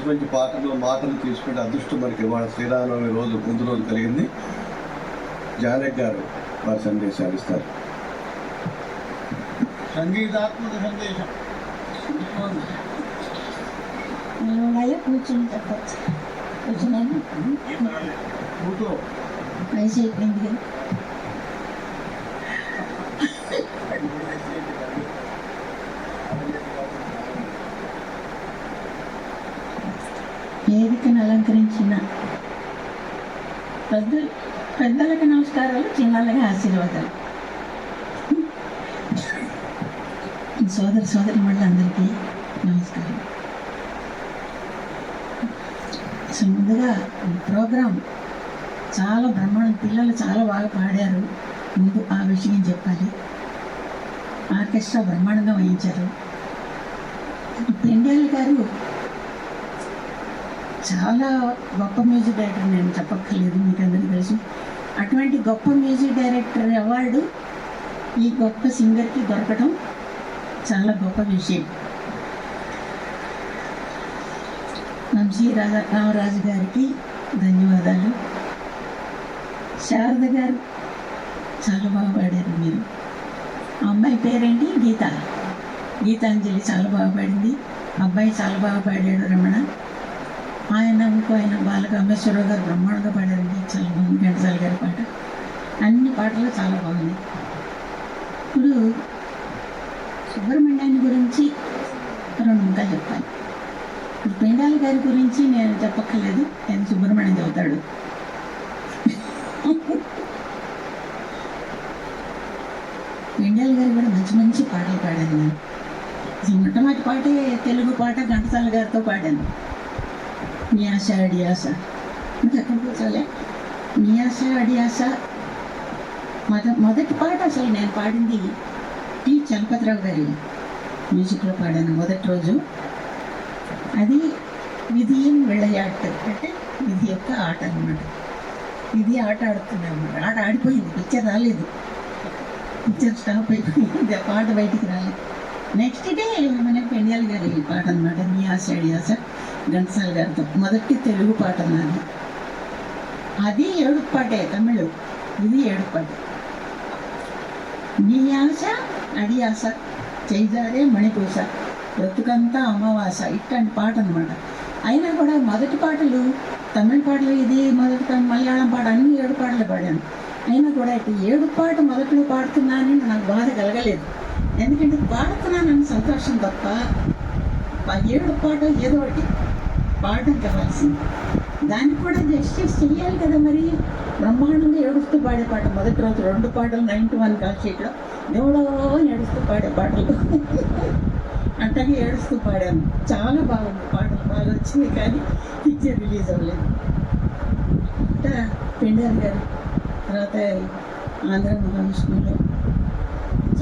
మంచి మంచి పాటలు మాటలు తీసుకునే అదృష్టం మనకి ఇవాళ శ్రీరామనవమి రోజు ముందు రోజు కలిగింది. జానక్ గారు వారి సందేశాలు ఇస్తారు. సంగీతాత్మక సందేశం. కూర్చుని చెప్పచ్చు. కూర్చున్నాను వయసు అయిపోయింది కదా వేదికను అలంకరించిన పెద్ద పెద్దలకు నమస్కారాలు చిన్నలకి ఆశీర్వాదాలు. సోదర సోదరి అందరికీ నమస్కారం. సో ముందుగా ఈ ప్రోగ్రాం చాలా బ్రహ్మాండం పిల్లలు చాలా బాగా పాడారు. ముందు ఆ విషయం చెప్పాలి? ఆర్కెస్ట్రా బ్రహ్మాండంగా వహించారు. పెండేల్ గారు చాలా గొప్ప మ్యూజిక్ డైరెక్టర్ నేను చెప్పక్కర్లేదు మీకు అందరికీ తెలుసు. అటువంటి గొప్ప మ్యూజిక్ డైరెక్టర్ అవార్డు ఈ గొప్ప సింగర్కి దొరకడం చాలా గొప్ప విషయం. వంశీ రాజా రామరాజు గారికి ధన్యవాదాలు. శారద గారు చాలా బాగా పాడారు మీరు. అమ్మాయి పేరేంటి? గీత. గీతాంజలి చాలా బాగా పాడింది. అబ్బాయి చాలా బాగా పాడాడు రమణ. ఆయన ఇంకో ఆయన బాలకామేశ్వరరావు గారు బ్రహ్మాండంగా పాడారండి చాలా బాగుంది ఘంటసాల గారి పాట. అన్ని పాటలు చాలా బాగున్నాయి. ఇప్పుడు సుబ్రహ్మణ్యాన్ని గురించి రెండు ఇంకా చెప్పాలి. ఇప్పుడు పిండాల గారి గురించి నేను చెప్పక్కర్లేదు. ఆయన సుబ్రహ్మణ్యం చెబుతాడు పిండాల గారు కూడా మంచి మంచి పాటలు పాడాను నేను. మొట్టమొదటి పాటే తెలుగు పాట ఘంటసాల గారితో పాడాను. మీ ఆశ అడియాస ఇంకా ఎక్కడ కూర్చోలే మీ ఆశ అడియాస మొద మొదటి పాట అసలు నేను పాడింది టి చలపతిరావు గారి మ్యూజిక్లో పాడాను మొదటి రోజు అది విధియం వెళ్ళయాట అంటే విధి యొక్క ఆట అనమాట విధి ఆట ఆడుతున్నాము ఆట ఆడిపోయింది పిక్చర్ రాలేదు పిక్చర్ స్టాప్ అయిపోయింది ఆ పాట బయటికి రాలేదు నెక్స్ట్ డే మన పెండియాల్ గారి పాట అనమాట మీ ఆశ అడియాస ఘంటసాల గారితో మొదటి తెలుగు పాట నాది. అది ఏడుపాటే తమిళ్. ఇది ఏడుపాటే నీ ఆశ అడియాస చేజారే మణిపూస బ్రతుకంతా అమావాస ఇట్లాంటి పాట అనమాట అయినా కూడా మొదటి పాటలు తమిళ పాటలు ఇది మొదటి మలయాళం పాట అన్ని ఏడు పాటలు పాడాను. అయినా కూడా ఇప్పుడు ఏడు పాట మొదట్లో పాడుతున్నానని నాకు బాధ కలగలేదు. ఎందుకంటే పాడుతున్నానని సంతోషం తప్ప ఏడు పాట ఏదో ఒకటి పాడడం కావాల్సింది. దానికి కూడా జస్టిస్ చేయాలి కదా మరి. బ్రహ్మాండంగా ఏడుస్తూ పాడే పాట మొదటి రోజు రెండు పాటలు నైన్టీ వన్ కాల్ షీట్లో దేవుడో అని ఏడుస్తూ పాడే పాటలు. అట్టగా ఏడుస్తూ పాడాను. చాలా బాగుంది. పాటలు బాగా వచ్చింది కానీ పిక్చర్ రిలీజ్ అవ్వలేదు. అంటే పెండారి గారు తర్వాత ఆంధ్ర మహావిష్ణులో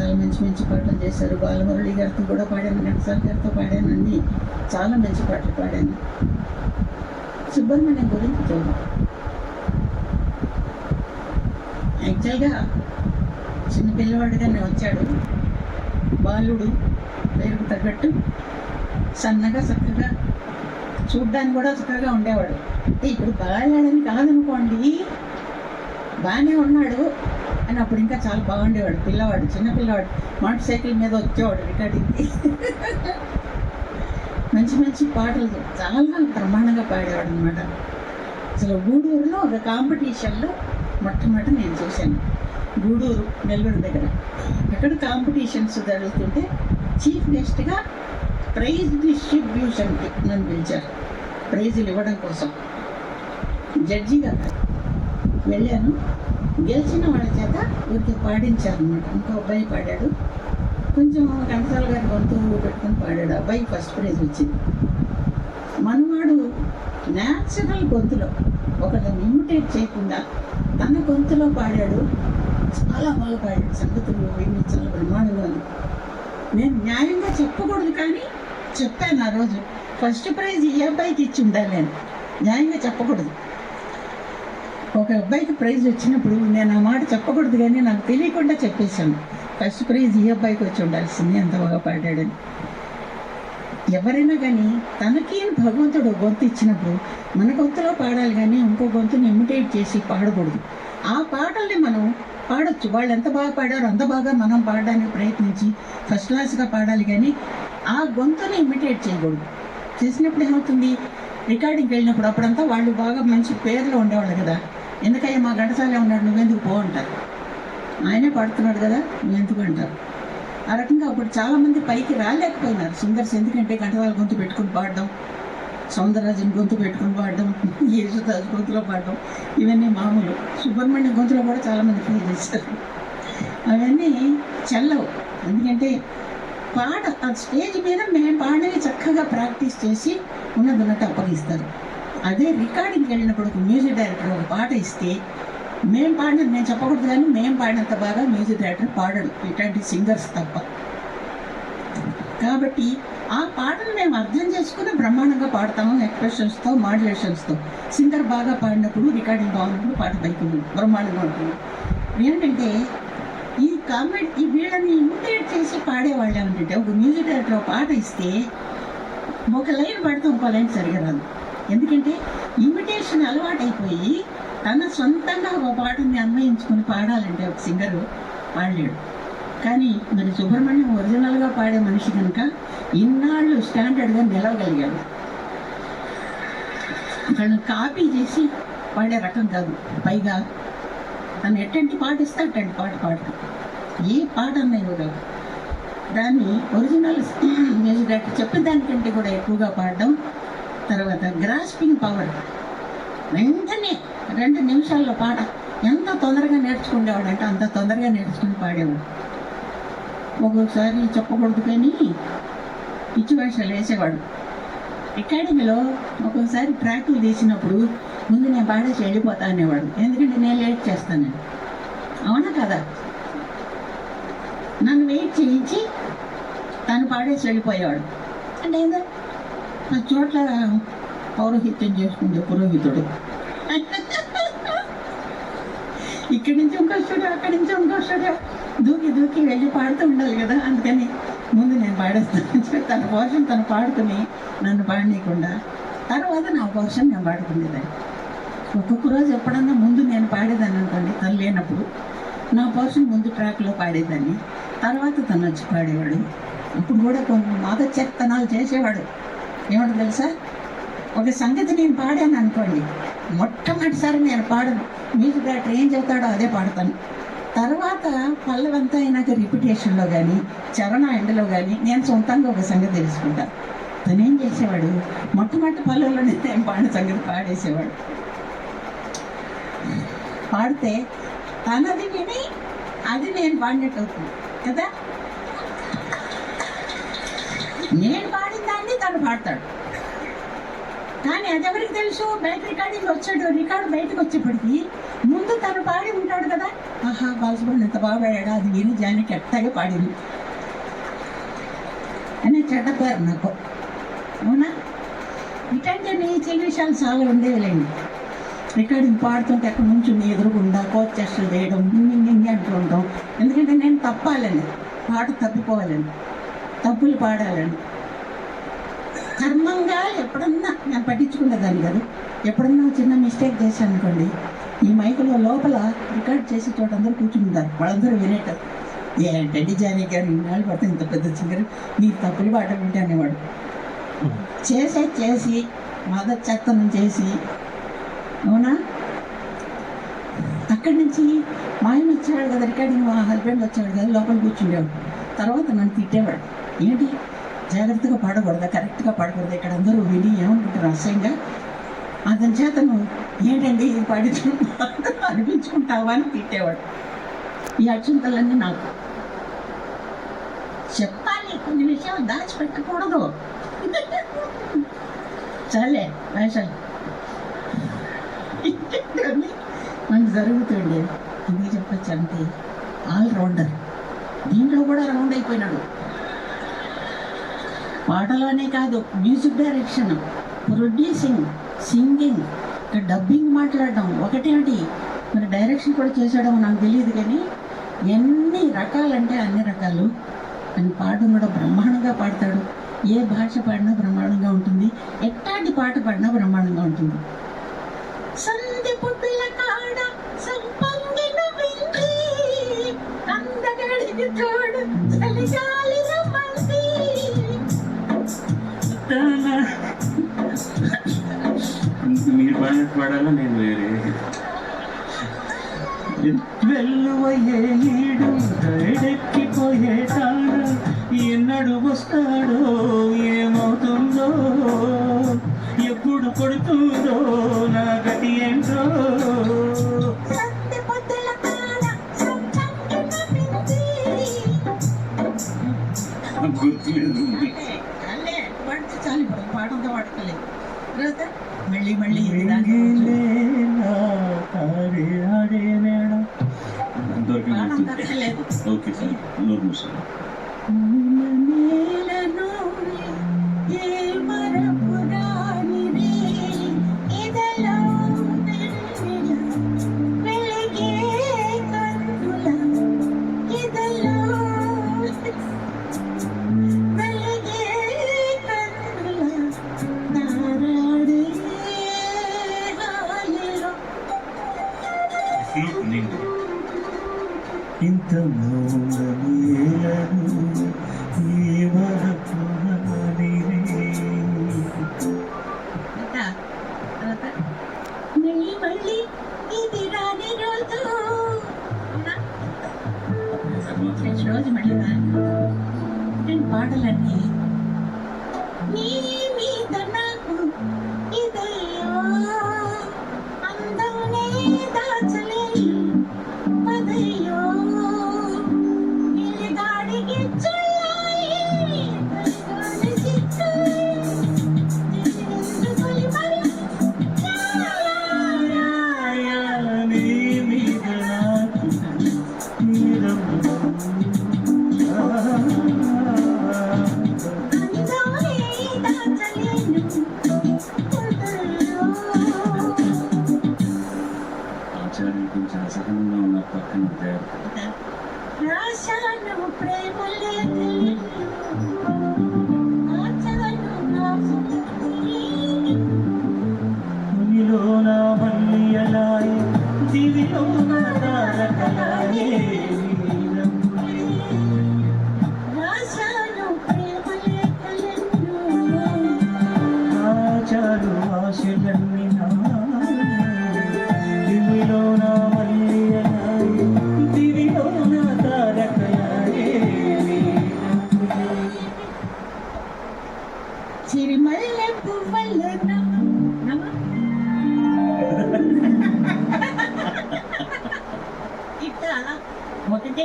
చాలా మంచి మంచి పాటలు చేశారు. బాలమురళి గారితో కూడా పాడాను. ఘంటసాల గారితో పాడాను. అన్ని చాలా మంచి పాటలు పాడాను. సుబ్రహ్మణ్యం గురించి చూద్దాం. యాక్చువల్గా చిన్న పిల్లవాడిగానే వచ్చాడు. బాలుడు పేరుకు తగ్గట్టు సన్నగా చక్కగా చూడ్డానికి కూడా చక్కగా ఉండేవాడు. అంటే ఇప్పుడు బాగాలేడని కాదనుకోండి. బాగానే ఉన్నాడు. అని అప్పుడు ఇంకా చాలా బాగుండేవాడు పిల్లవాడు చిన్న పిల్లవాడు. మోటార్ సైకిల్ మీద వచ్చేవాడు రికార్డింగ్కి మంచి మంచి పాటలు చాలా ప్రమాణంగా పాడేవాడు అనమాట అసలు గూడూరులో ఒక కాంపిటీషన్లో మొట్టమొదటి నేను చూశాను. గూడూరు నెల్లూరు దగ్గర. అక్కడ కాంపిటీషన్స్ జరుగుతుంటే చీఫ్ గెస్ట్గా ప్రైజ్ డిస్ట్రిబ్యూషన్కి నన్ను పిలిచారు. ప్రైజులు ఇవ్వడం కోసం. జడ్జిగా వెళ్ళాను. గెలిచిన వాళ్ళ చేత వీరికి పాడించారు అనమాట ఇంకో అబ్బాయి పాడాడు. కొంచెం కంటసాల గారి గొంతు పెట్టుకొని పాడాడు. అబ్బాయి ఫస్ట్ ప్రైజ్ వచ్చింది. మనవాడు న్యాచురల్ గొంతులో ఒకళ్ళని ఇమిటేట్ చేయకుండా తన గొంతులో పాడాడు. చాలా బాగా పాడాడు. సంగతులు విని చాలా బ్రహ్మాండంగా నేను న్యాయంగా చెప్పకూడదు కానీ చెప్పాను ఆ రోజు. ఫస్ట్ ప్రైజ్ ఏ అబ్బాయికి ఇచ్చి ఉండాలి నేను. న్యాయంగా చెప్పకూడదు. ఒక అబ్బాయికి ప్రైజ్ వచ్చినప్పుడు నేను ఆ మాట చెప్పకూడదు కానీ నాకు తెలియకుండా చెప్పేశాను. ఫస్ట్ ప్రైజ్ ఈ అబ్బాయికి వచ్చి ఉండాల్సింది ఎంత బాగా పాడాడని. ఎవరైనా కానీ తనకి భగవంతుడు గొంతు ఇచ్చినప్పుడు మన గొంతులో పాడాలి కానీ ఇంకో గొంతుని ఇమిటేట్ చేసి పాడకూడదు. ఆ పాటల్ని మనం పాడొచ్చు. వాళ్ళు ఎంత బాగా పాడారో అంత బాగా మనం పాడడానికి ప్రయత్నించి ఫస్ట్ క్లాస్గా పాడాలి కానీ ఆ గొంతుని ఇమిటేట్ చేయకూడదు. చేసినప్పుడు ఏమవుతుంది? రికార్డింగ్కి వెళ్ళినప్పుడు అప్పుడంతా వాళ్ళు బాగా మంచి పేర్లో ఉండేవాళ్ళు కదా. ఎందుకయ్యా మా గడసాలే ఉన్నాడు నువ్వెందుకు పో అంటారు. ఆయనే పాడుతున్నాడు కదా నువ్వెందుకు అంటారు. ఆ రకంగా అప్పుడు చాలామంది పైకి రాలేకపోయినారు. సుందర్స్ ఎందుకంటే గంటవాళ్ళ గొంతు పెట్టుకుని పాడడం సౌందరరాజన్ గొంతు పెట్టుకుని పాడడం యేసుదాస్ గొంతులో పాడడం ఇవన్నీ మామూలు. సుబ్రహ్మణ్యం గొంతులో కూడా చాలామంది ఫీల్ చేశారు. అవన్నీ చల్లవు. ఎందుకంటే పాట ఆ స్టేజ్ మీద మేము పాడని చక్కగా ప్రాక్టీస్ చేసి ఉన్నది ఉన్నట్టు అప్పగిస్తారు. అదే రికార్డింగ్కి వెళ్ళినప్పుడు ఒక మ్యూజిక్ డైరెక్టర్ ఒక పాట ఇస్తే మేము పాడినది నేను చెప్పకూడదు కానీ మేము పాడినంత బాగా మ్యూజిక్ డైరెక్టర్ పాడడు ఇట్లాంటి సింగర్స్ తప్ప. కాబట్టి ఆ పాటను మేము అర్థం చేసుకుని బ్రహ్మాండంగా పాడతాము ఎక్స్ప్రెషన్స్తో మాడ్యులేషన్స్తో సింగర్ బాగా పాడినప్పుడు రికార్డింగ్ బాగున్నప్పుడు పాట పైకి బ్రహ్మాండంగా ఉంటుంది. ఏంటంటే ఈ కామెంట్ ఈ వీళ్ళని ఇమిటేట్ చేసి పాడేవాళ్ళు ఏమిటంటే ఒక మ్యూజిక్ డైరెక్టర్ ఒక పాట ఇస్తే ఒక లైన్ పాడితే ఇంకో లైన్ సరిగా రాదు. ఎందుకంటే ఇమిటేషన్ అలవాటైపోయి తన సొంతంగా ఒక పాటని అన్వయించుకుని పాడాలంటే ఒక సింగరు పాడలేడు. కానీ మరి సుబ్రహ్మణ్యం ఒరిజినల్గా పాడే మనిషి కనుక ఇన్నాళ్ళు స్టాండర్డ్గా నిలవగలిగాడు. తను కాపీ చేసి పాడే రకం కాదు. పైగా తను ఎట్టంటి పాట ఇస్తే అట్టంటి పాట పాడతాం ఏ పాట అన్నా ఇవ్వగలదు దాన్ని ఒరిజినల్ మ్యూజిక్ డైరెక్టర్ చెప్పిన దానికంటే కూడా ఎక్కువగా పాడడం తర్వాత గ్రాస్పింగ్ పవర్ వెంటనే రెండు నిమిషాల్లో పాట. ఎంత తొందరగా నేర్చుకునేవాడు అంటే అంత తొందరగా నేర్చుకుని పాడేవాడు. ఒక్కొక్కసారి చెప్పకూడదు కానీ పిచ్చి వేషాలు వేసేవాడు అకాడమీలో ఒక్కొక్కసారి ట్రాకులు తీసినప్పుడు ముందు నేను పాడేసి వెళ్ళిపోతా అనేవాడు. ఎందుకంటే నేను లేట్ చేస్తాను. అవునా కదా? నన్ను వెయిట్ చేయించి తను పాడేసి వెళ్ళిపోయేవాడు. అంటే ఏందో? ఆ చోట పౌరోహిత్యం చేసుకుంటే పురోహితుడు. ఇక్కడి నుంచి ఇంకో స్టూడియో అక్కడి నుంచి ఇంకో స్టూడియో దూకి దూకి వెళ్ళి పాడుతూ ఉండాలి కదా అందుకని ముందు నేను పాడేస్తాను తన పోర్షన్ తను పాడుకుని నన్ను పాడనీయకుండా తర్వాత నా పోర్షన్ నేను పాడుకునేదాన్ని. ఒక్కొక్క రోజు ఎప్పుడన్నా ముందు నేను పాడేదాన్ని అనుకోండి తను లేనప్పుడు నా పోర్షన్ ముందు ట్రాక్లో పాడేదాన్ని. తర్వాత తను వచ్చి పాడేవాడు. ఇప్పుడు కూడా కొన్ని మాద చెత్తనాలు చేసేవాడు. ఏమంటే తెలుసా? ఒక సంగతి నేను పాడాను అనుకోండి. మొట్టమొదటిసారి నేను పాడను. మ్యూజిక్ డైరెక్టర్ ఏం చెబుతాడో అదే పాడతాను. తర్వాత పల్లవంతా అయినాక రిపిటేషన్లో కానీ చరణ ఎండలో కానీ నేను సొంతంగా ఒక సంగతి తెలుసుకుంటాను తను ఏం చేసేవాడు? మొట్టమొదటి పల్లెల్లోనే నేను పాడిన సంగతి పాడేసేవాడు. పాడితే తనది విని అది నేను పాడినట్టు అవుతుంది. కదా? నేను పాడిన పాడతాడు కానీ అది ఎవరికి తెలుసు? బయట రికార్డింగ్ వచ్చాడు. రికార్డు బయటకు వచ్చేప్పటికి ముందు తను పాడి ఉంటాడు కదా. ఆహా బాలసుబ్రహ్మణ్యం ఎంత బాగా పాడాడు? అది విని జానికి ఎట్టగా పాడింది. అనే చెడ్డ పేరు నాకు. అవునా? ఇట్లాంటి నీచే విషయాలు చాలా ఉండేవిలేండి రికార్డింగ్ పాడుతుంటే అక్కడ నుంచి నీ ఎదురుగుండా కోచ్ చెస్టులు వేయడం ఇంగి అంటూ ఉంటాం. ఎందుకంటే నేను తప్పాలని. పాట తప్పిపోవాలని. తప్పులు పాడాలని. కర్మంగా ఎప్పుడన్నా నేను పట్టించుకునేదాన్ని కాదు. ఎప్పుడన్నా చిన్న మిస్టేక్ చేశాను అనుకోండి ఈ మైకులో లోపల రికార్డ్ చేసే చోట అందరూ కూర్చుంటారు. వాళ్ళందరూ వినేటారు ఏంటండి జానీ గారు ఇన్నాళ్ళు పడితే ఇంత పెద్ద సింగర్ మీరు తప్పులు పాట వింటే అనేవాడు. చేసే చేసి మద చెత్తనం చేసి అవునా? అక్కడి నుంచి మా ఆయన వచ్చేవాడు కదా రికార్డింగ్ మా హస్బెండ్ వచ్చేవాడు కదా లోపల కూర్చుండేవాడు. తర్వాత నన్ను తిట్టేవాడు. ఏంటి? జాగ్రత్తగా పాడకూడదా? కరెక్ట్గా పాడకూడదు? ఇక్కడ అందరూ విని ఏమనుకుంటారు అసహ్యంగా అతని చేతను ఏంటండి ఇది పాడించుకుంటా అనిపించుకుంటావా అని తిట్టేవాడు. ఈ అక్షంతలన్నీ నాకు. చెప్పాలి కొన్ని విషయాలు దాచిపెట్టకూడదు. చాలే వేషాలు మనకు జరుగుతుండే. ఎందుకు చెప్పచ్చు అంటే ఆల్ రౌండర్ దీంట్లో కూడా రౌండ్ అయిపోయినాడు. పాటలోనే కాదు music direction producing singing dubbing మాట్లాడడం ఒకటేమిటి మరి డైరెక్షన్ కూడా చేసాడో నాకు తెలియదు కానీ ఎన్ని రకాలంటే అన్ని రకాలు. అని పాడడం కూడా బ్రహ్మాండంగా పాడతాడు. ఏ భాష పాడినా బ్రహ్మాండంగా ఉంటుంది. ఎట్లాంటి పాట పాడినా బ్రహ్మాండంగా ఉంటుంది. సంధి పుట్టుల కాడ సంపంగిన వింది తోడు చలిగా మీరు పాడినట్టు పాడాలా? నేను వేరే. వెల్లువయ్యే ఈడు ఎన్నడు వస్తాడో సార్ నోరు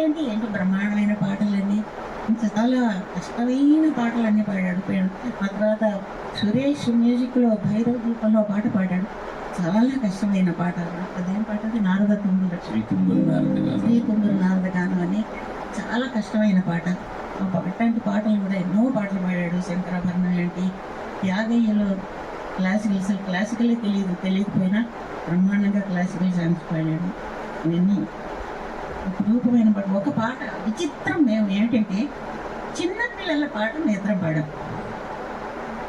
ఒకటేంటి ఏంటి బ్రహ్మాండమైన పాటలన్నీ? చాలా కష్టమైన పాటలన్నీ పాడాడు. ఆ తర్వాత సురేష్ మ్యూజిక్లో భైరవ దీపంలో పాట పాడాడు. చాలా కష్టమైన పాట. అదేం పాట అది? నారద తుంగుల శ్రీ కుంగుల నారద గానం అని చాలా కష్టమైన పాట. ఆ అట్లాంటి పాటలు కూడా ఎన్నో పాటలు పాడాడు శంకరాభరణం లాంటి త్యాగయ్యలో క్లాసికల్ అసలు క్లాసికలే తెలియదు తెలియకపోయినా బ్రహ్మాండంగా క్లాసికల్ సాంగ్స్ పాడాడు. ఇవన్నీ రూపమైన పాట ఒక పాట విచిత్రం మేము ఏమిటంటే చిన్నపిల్లల పాట నేత్రం పాడాం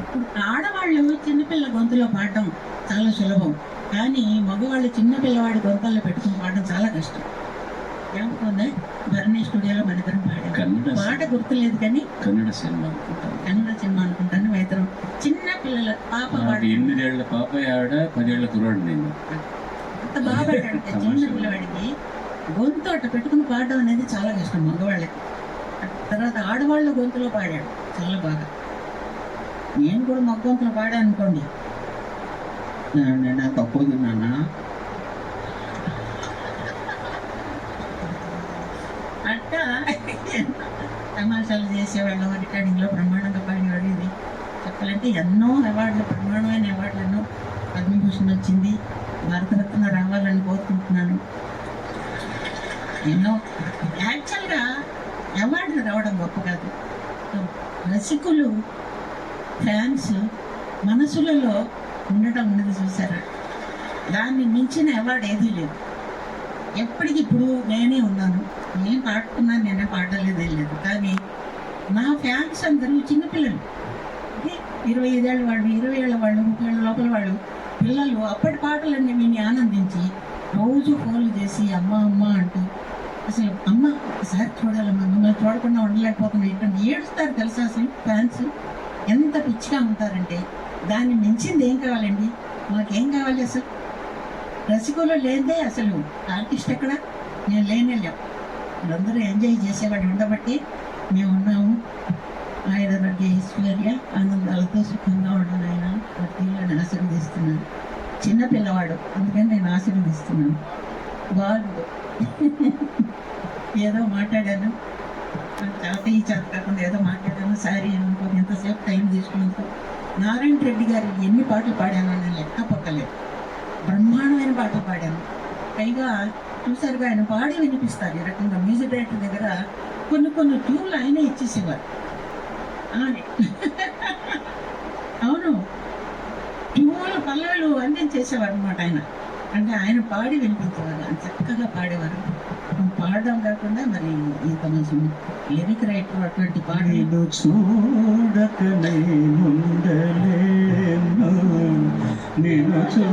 ఇప్పుడు ఆడవాళ్ళు చిన్నపిల్ల గొంతులో పాడడం చాలా సులభం. కానీ మగవాళ్ళు చిన్న పిల్లవాడి గొంతుల్లో పెట్టుకుని పాడడం చాలా కష్టం. ఏమవుతుంది భరణి స్టూడియోలో మన ఇద్దరం పాడాం. కన్నడ పాట గుర్తులేదు కానీ కన్నడ సినిమా అనుకుంటాను. కన్నడ సినిమా అనుకుంటాను మా ఇద్దరం చిన్న పిల్లల పాప ఎనిమిదేళ్ళ పాప ఆడ పదేళ్ళ కుర్రాడు నేను. అంత బాగా పాడాడు. చిన్న పిల్లవాడికి గొంతు అట్ట పెట్టుకుని పాడడం అనేది చాలా కష్టం మగవాళ్ళకి. తర్వాత ఆడవాళ్ళ గొంతులో పాడాడు చాలా బాగా. నేను కూడా మగ గొంతులో పాడాను అనుకోండి. నా- తప్పదు నాన్న. అట్ట తమాషాలు చేసేవాళ్ళం రికార్డింగ్లో బ్రహ్మాండంగా పాడేవాడు ఇది. చెప్పాలంటే ఎన్నో అవార్డులు బ్రహ్మాండమైన అవార్డులు ఎన్నో పద్మభూషణ్ వచ్చింది. భారతరత్న రావాలని కోరుకుంటున్నాను. ఎన్నో యాక్చువల్గా అవార్డులు రావడం గొప్ప కాదు. రసికులు ఫ్యాన్స్ మనసులలో ఉండటం ఉన్నది చూసారా? దాన్ని మించిన అవార్డు ఏదీ లేదు. ఎప్పటికి ఇప్పుడు నేనే ఉన్నాను. నేను పాడుకున్నాను నేనే పాడలేదే లేదు. కానీ నా ఫ్యాన్స్ అందరూ చిన్నపిల్లలు. ఇరవై ఐదేళ్ళ వాళ్ళు ఇరవై ఏళ్ళ వాళ్ళు ముప్పై ఏళ్ళ లోపల వాళ్ళు పిల్లలు అప్పటి పాటలన్నీ విని ఆనందించి రోజు ఫోన్లు చేసి అమ్మ అమ్మ అంటూ అసలు అమ్మ ఒకసారి చూడాలమ్మా మిమ్మల్ని చూడకుండా ఉండలేకపోతున్నాం. ఇక్కడ ఏడుస్తారు తెలుసా అసలు? ఫ్యాన్స్ ఎంత పిచ్చిగా ఉంటారంటే దాన్ని మించింది ఏం కావాలండి? మాకేం కావాలి అసలు? రసికులు లేదే అసలు ఆర్టిస్ట్ ఎక్కడ? నేను లేనే లేవు అందరూ ఎంజాయ్ చేసేవాడు ఉండబట్టి మేము ఉన్నాము. ఆయన ఆరోగ్య ఐశ్వర్య ఆనందాలతో సుఖంగా ఉండను ఆయన. ప్రతిలను ఆశీర్వదిస్తున్నాను చిన్న పిల్లవాడు అందుకని నేను ఆశీర్వదిస్తున్నాను. గాడ్ ఏదో మాట్లాడాను. చేత ఈ చేత కాకుండా ఏదో మాట్లాడాను. సారీ అనుకో ఎంతసేపు టైం తీసుకున్నందుకు. నారాయణ రెడ్డి గారు ఎన్ని పాటలు పాడాను నేను లెక్క పక్కలేదు. బ్రహ్మాండమైన పాటలు పాడాను. పైగా చూసారుగా ఆయన పాడి వినిపిస్తారు ఈ రకంగా. మ్యూజిక్ డైరెక్టర్ దగ్గర కొన్ని కొన్ని ట్యూన్లు ఆయన ఇచ్చేసేవారు. అవును. ట్యూన్లు పల్లెలు అన్నీ అనమాట ఆయన. అంటే ఆయన పాడి వినిపించేవారు ఆయన చక్కగా పాడేవారు. పాడడం కాకుండా మరి ఇంత మంచి లిరిక్ రైటర్ అటువంటి పాటలు చూడక నేను చూ